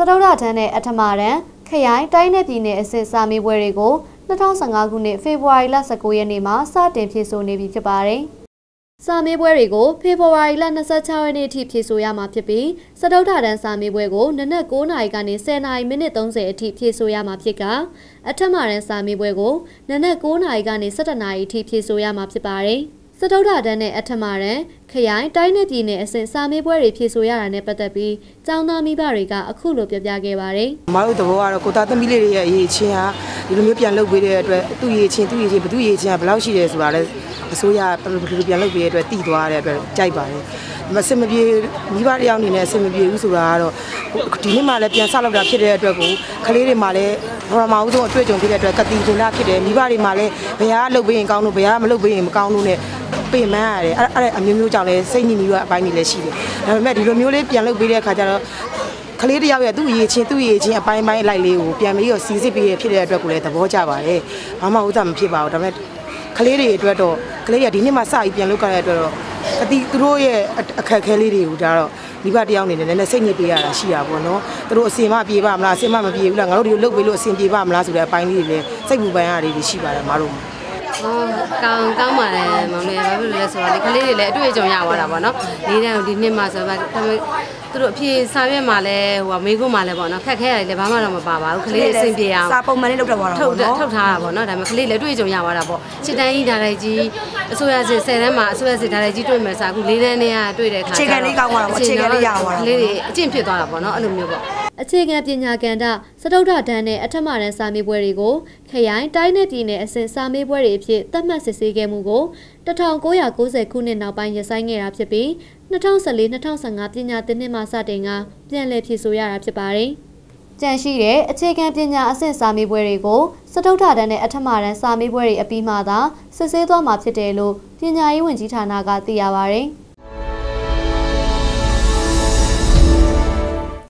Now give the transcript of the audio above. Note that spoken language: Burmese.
စတုဒ္ဓတန်းနဲ့အထမတန်းခရိုင်တိုင်းနယ်ပြည်နယ်အဆင့်စာမေးပွဲတွေကို2015ခုနှစ်ဖေဖော်ဝါရီလ19ရက်နေ့မှာစတင်ဖြည့်ဆို့နေပြီဖြစ်ပါတယ်။စာမေးပွဲတွေကိုဖေဖော်ဝါရီလ26ရက်နေ့အထိဖြည့်ဆို့ရမှာဖြစ်ပြီးစတုဒ္ဓတန်းစာမေးပွဲကိုနနက်9နာရီကနေ10နာရီမိနစ်30အထိဖြည့်ဆို့ရမှာဖြစ်ကအထက်မှာတန်းစာမေးပွဲကိုနနက်9နာရီကနေ17နာရီအထိဖြည့်ဆို့ရမှာဖြစ်ပါတယ်။ စတုဒ္ဓတန်းနဲ့အထမရန်ခရိုင်တိုင်းနယ်ပြည်နယ်အဆင့်စာမေးပွဲတွေဖြေဆိုရတာနဲ့ပတ်သက်ပြီးကျောင်းသားမိဘတွေကအခုလိုပြောပြခဲ့ပါတယ်။မတို့သဘောကတော့ကိုသားသမီးလေးတွေရဲ့အရေးချင်းဟာဒီလိုမျိုးပြန်လုပ်ပေးတဲ့အတွက်သူ့ရေးချင်းသူ့ရေးချင်းဘသူ့ရေးချင်းကဘယ်လောက်ရှိတယ်ဆိုတာလည်းအစိုးရဘယ်လိုပြန်လုပ်ပေးတဲ့အတွက်တည်သွားတဲ့အတွက်ကြိုက်ပါတယ်။ မစင်မပြေမိဘတယောက်အနေနဲ့အစင်မပြေဘူးဆိုတာကတော့ဒီနေ့မှလည်းပြန်ဆောက်လောက်တာဖြစ်တဲ့အတွက်ကိုကလေးတွေမှလည်းပထမဦးဆုံးအတွေ့အကြုံဖြစ်တဲ့အတွက်ကတိကျင်တာဖြစ်တယ်မိဘတွေမှလည်းဘယ်ဟာလုပ်ပေးရင်ကောင်းလို့ဘယ်ဟာမလုပ်ပေးရင်မကောင်းလို့နဲ့ပင်ပန်းရတယ်အဲ့အဲ့အမျိုးမျိုးကြောင့်လည်းစိတ်ညစ်ညူရအပိုင်းတွေလည်းရှိတယ်ဒါပေမဲ့ဒီလိုမျိုးလေးပြန်လုပ်ပေးတဲ့အခါကျတော့ကလေးတယောက်ရဲ့သူ့ရေချင်းသူ့ရေချင်းအပိုင်းပိုင်းလိုက်လေးကိုပြန်ပြီးတော့စီစစ်ပြီးဖြစ်တဲ့အတွက်ကိုလည်းသဘောကျပါတယ်ဘာမှဥစ္စာမဖြစ်ပါဘူးဒါပေမဲ့ကလေးတွေအတွက်တော့ကလေးရဒီနေ့မှစပြီးပြန်လုပ်ကြတဲ့အတွက်တော့ အတီးသူတို့ရဲ့အခက်အခဲလေးတွေကိုဒါတော့မိဘတယောက်အနေနဲ့လည်းစိတ်ညစ်ပေးရတာရှိတာပေါ့နော်သူတို့အစင်မပြေပါမလားအစင်မမပြေဘူးလားငါတို့ဒီလိုလုပ်ပေးလို့အစင်ပြေပါမလားဆိုတဲ့အပိုင်းလေးတွေလည်းစိတ်ပူပန်ရတာတွေရှိပါတယ်မတို့ အော်ကောင်းကောင်းပါတယ်မောင်လေးဘာဖြစ်လို့လဲဆိုတော့ဒီကလေးတွေလည်းအတွေ့အကြုံရသွားတာပေါ့နော်လေးတန်းဒီနှစ်မှဆိုတော့ဒါပေမဲ့သူတို့အဖြေစာရွက်မှာလည်းဟိုမေးခွန်းမှာလည်းပေါ့နော်ခက်ခဲရတယ်လည်းဘာမှတော့မပါပါဘူးကလေးတွေအဆင်ပြေအောင်စာပုံမှန်လေးလုပ်တော့ပါတော့ထုတ်ထုတ်ထားတာပေါ့နော်ဒါပေမဲ့ကလေးလည်းအတွေ့အကြုံရသွားတာပေါ့စစ်တန်းကြီးဒါရိုက်ကြီးအစိုးရစစ်10တန်းမှာအစိုးရစစ်ဒါရိုက်ကြီးတွေ့မယ်စာအခု၄တန်းနဲ့ကတွေ့တဲ့ခါအခြေခံလေးကောင်းသွားတာပေါ့အခြေခံလေးရသွားတာကလေးတွေအကျင့်ဖြစ်သွားတာပေါ့နော်အဲ့လိုမျိုးပေါ့ အခြေခံပညာကဏ္ဍစတုဒ္ဓတန်းနဲ့အထက်မတန်းစာမေးပွဲတွေကိုခရိုင်တိုင်းနယ်ပြည်နယ်အဆင့်စာမေးပွဲတွေအဖြစ်သတ်မှတ်စစ်ဆေးခဲ့မှုကို1990ခုနှစ်နောက်ပိုင်းရဆိုင်ခဲ့တာဖြစ်ပြီး2014-2015ပညာသင်နှစ်မှစတင်ကပြန်လည်ဖြည့်ဆို့ရတာဖြစ်ပါတယ်။ကြန့်ရှိတဲ့အခြေခံပညာအဆင့်စာမေးပွဲတွေကိုစတုဒ္ဓတန်းနဲ့အထက်မတန်းစာမေးပွဲတွေအပြီးမှသာစစ်ဆေးသွားမှာဖြစ်တယ်လို့ပညာရေးဝန်ကြီးဌာနကသိရပါဗျ။